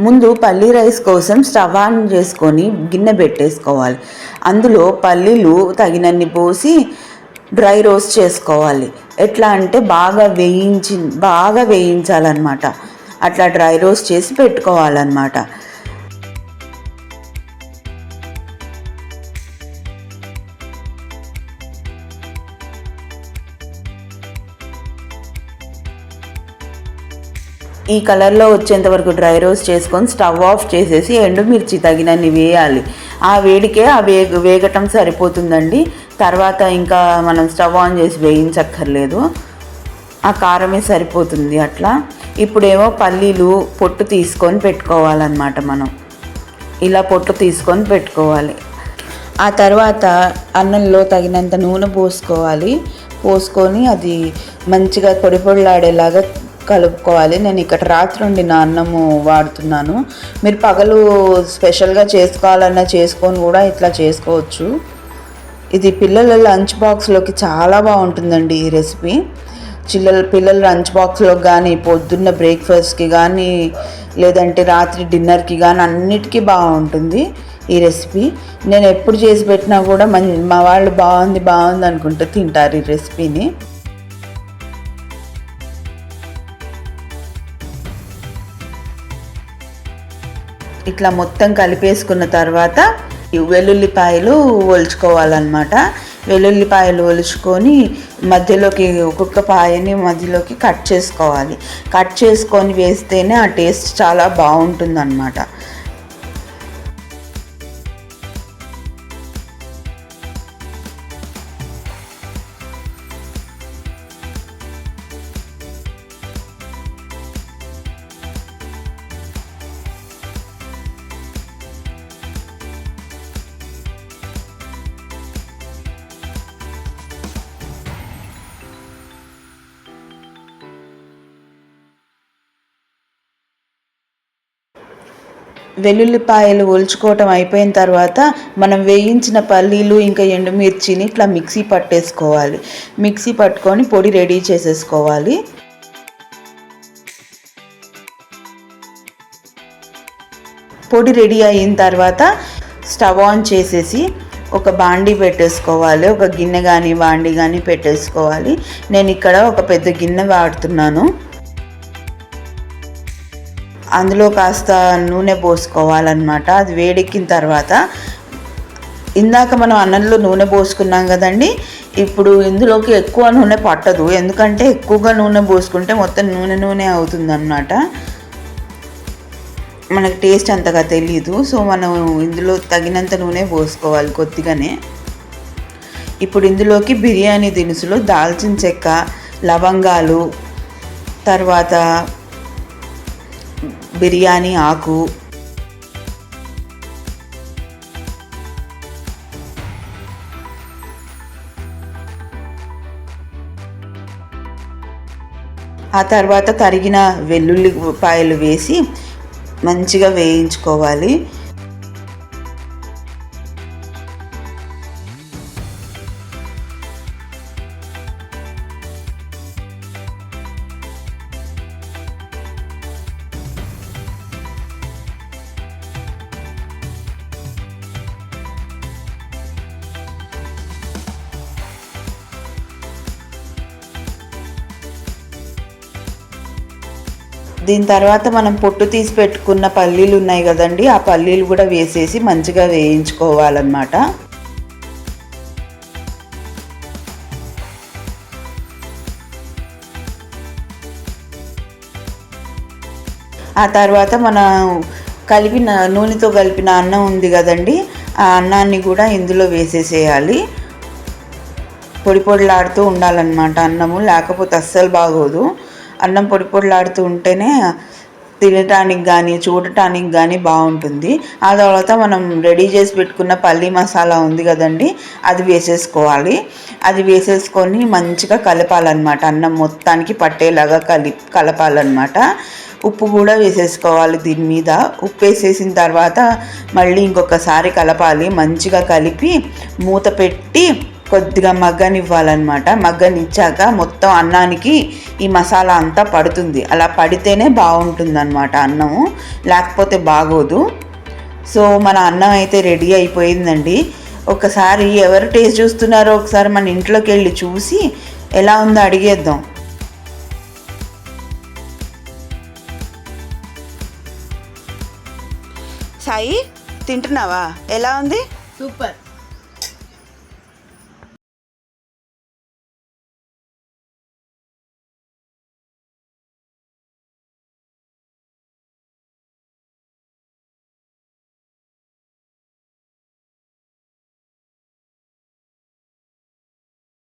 ముందు పల్లీ రైస్ కోసం స్టవ్ ఆన్ చేసుకొని గిన్నె పెట్టేసుకోవాలి. అందులో పల్లీలు తగినన్ని పోసి డ్రై రోస్ట్ చేసుకోవాలి. ఎట్లా అంటే బాగా వేయించి బాగా వేయించాలన్నమాట. అట్లా డ్రై రోస్ట్ చేసి పెట్టుకోవాలన్నమాట. ఈ కలర్లో వచ్చేంత వరకు డ్రై రోస్ట్ చేసుకొని స్టవ్ ఆఫ్ చేసేసి ఎండుమిర్చి తగినన్ని వేయాలి. ఆ వేడికే ఆ వేగ వేగటం సరిపోతుందండి. తర్వాత ఇంకా మనం స్టవ్ ఆన్ చేసి వేయించక్కర్లేదు. ఆ కారమే సరిపోతుంది అట్లా. ఇప్పుడేమో పల్లీలు పొట్టు తీసుకొని పెట్టుకోవాలన్నమాట మనం. ఇలా పొట్టు తీసుకొని పెట్టుకోవాలి. ఆ తర్వాత అన్నంలో తగినంత నూనె పోసుకోవాలి. పోసుకొని అది మంచిగా పొడి పొడిలాడేలాగా కలుపుకోవాలి. నేను ఇక్కడ రాత్రి వండిన అన్నము వాడుతున్నాను. మీరు పగలు స్పెషల్గా చేసుకోవాలన్నా చేసుకొని కూడా ఇట్లా చేసుకోవచ్చు. ఇది పిల్లల లంచ్ బాక్స్లోకి చాలా బాగుంటుందండి ఈ రెసిపీ. చిల్లల పిల్లల లంచ్ బాక్స్లోకి కానీ పొద్దున్న బ్రేక్ఫాస్ట్కి కానీ లేదంటే రాత్రి డిన్నర్కి కానీ అన్నిటికీ బాగుంటుంది ఈ రెసిపీ. నేను ఎప్పుడు చేసి పెట్టినా కూడా మన్ మా వాళ్ళు బాగుంది బాగుంది అనుకుంటూ తింటారు ఈ రెసిపీని. ఇట్లా మొత్తం కలిపేసుకున్న తర్వాత వెల్లుల్లిపాయలు ఒలుచుకోవాలన్నమాట. వెల్లుల్లిపాయలు ఒలుచుకొని మధ్యలోకి ఒక్కొక్క పాయని మధ్యలోకి కట్ చేసుకోవాలి. కట్ చేసుకొని వేస్తేనే ఆ టేస్ట్ చాలా బాగుంటుందన్నమాట. వెల్లుల్లిపాయలు ఒలుచుకోవటం అయిపోయిన తర్వాత మనం వేయించిన పల్లీలు ఇంకా ఎండుమిర్చిని ఇట్లా మిక్సీ పట్టేసుకోవాలి. మిక్సీ పట్టుకొని పొడి రెడీ చేసేసుకోవాలి. పొడి రెడీ అయిన తర్వాత స్టవ్ ఆన్ చేసేసి ఒక బాండి పెట్టేసుకోవాలి. ఒక గిన్నె కానీ బాండి కానీ పెట్టేసుకోవాలి. నేను ఇక్కడ ఒక పెద్ద గిన్నె వాడుతున్నాను. అందులో కాస్త నూనె పోసుకోవాలన్నమాట. అది వేడెక్కిన తర్వాత ఇందాక మనం అన్నంలో నూనె పోసుకున్నాం కదండి ఇప్పుడు ఇందులోకి ఎక్కువ నూనె పట్టదు. ఎందుకంటే ఎక్కువగా నూనె పోసుకుంటే మొత్తం నూనె నూనె అవుతుందన్నమాట. మనకు టేస్ట్ అంతగా తెలియదు సో మనం ఇందులో తగినంత నూనె పోసుకోవాలి కొద్దిగానే. ఇప్పుడు ఇందులోకి బిర్యానీ దినుసులు దాల్చిన చెక్క లవంగాలు తర్వాత బిర్యానీ ఆకు. ఆ తర్వాత తరిగిన వెల్లుల్లిపాయలు వేసి మంచిగా వేయించుకోవాలి. దీని తర్వాత మనం పొట్టు తీసి పెట్టుకున్న పల్లీలు ఉన్నాయి కదండి ఆ పల్లీలు కూడా వేసేసి మంచిగా వేయించుకోవాలన్నమాట. ఆ తర్వాత మన కలిపిన నూనెతో కలిపిన అన్నం ఉంది కదండి ఆ అన్నాన్ని కూడా ఇందులో వేసేసేయాలి. పొడి పొడిలాడుతూ ఉండాలన్నమాట అన్నము లేకపోతే అస్సలు బాగోదు. అన్నం పొడి పొడిలాడుతూ ఉంటేనే తినటానికి కానీ చూడటానికి కానీ బాగుంటుంది. ఆ తర్వాత మనం రెడీ చేసి పెట్టుకున్న పల్లీ మసాలా ఉంది కదండి అది వేసేసుకోవాలి. అది వేసేసుకొని మంచిగా కలపాలన్నమాట. అన్నం మొత్తానికి పట్టేలాగా కలి కలపాలన్నమాట. ఉప్పు కూడా వేసేసుకోవాలి దీని మీద. ఉప్పు వేసేసిన తర్వాత మళ్ళీ ఇంకొకసారి కలపాలి. మంచిగా కలిపి మూత పెట్టి కొద్దిగా మగ్గనివ్వాలన్నమాట. మగ్గనిచ్చాక మొత్తం అన్నానికి ఈ మసాలా అంతా పడుతుంది. అలా పడితేనే బాగుంటుంది అనమాట అన్నము లేకపోతే బాగోదు. సో మన అన్నం అయితే రెడీ అయిపోయిందండి. ఒకసారి ఎవరు టేస్ట్ చూస్తున్నారో ఒకసారి మన ఇంట్లోకి వెళ్ళి చూసి ఎలా ఉందో అడిగేద్దాం. సాయి తింటున్నావా? ఎలా ఉంది? సూపర్.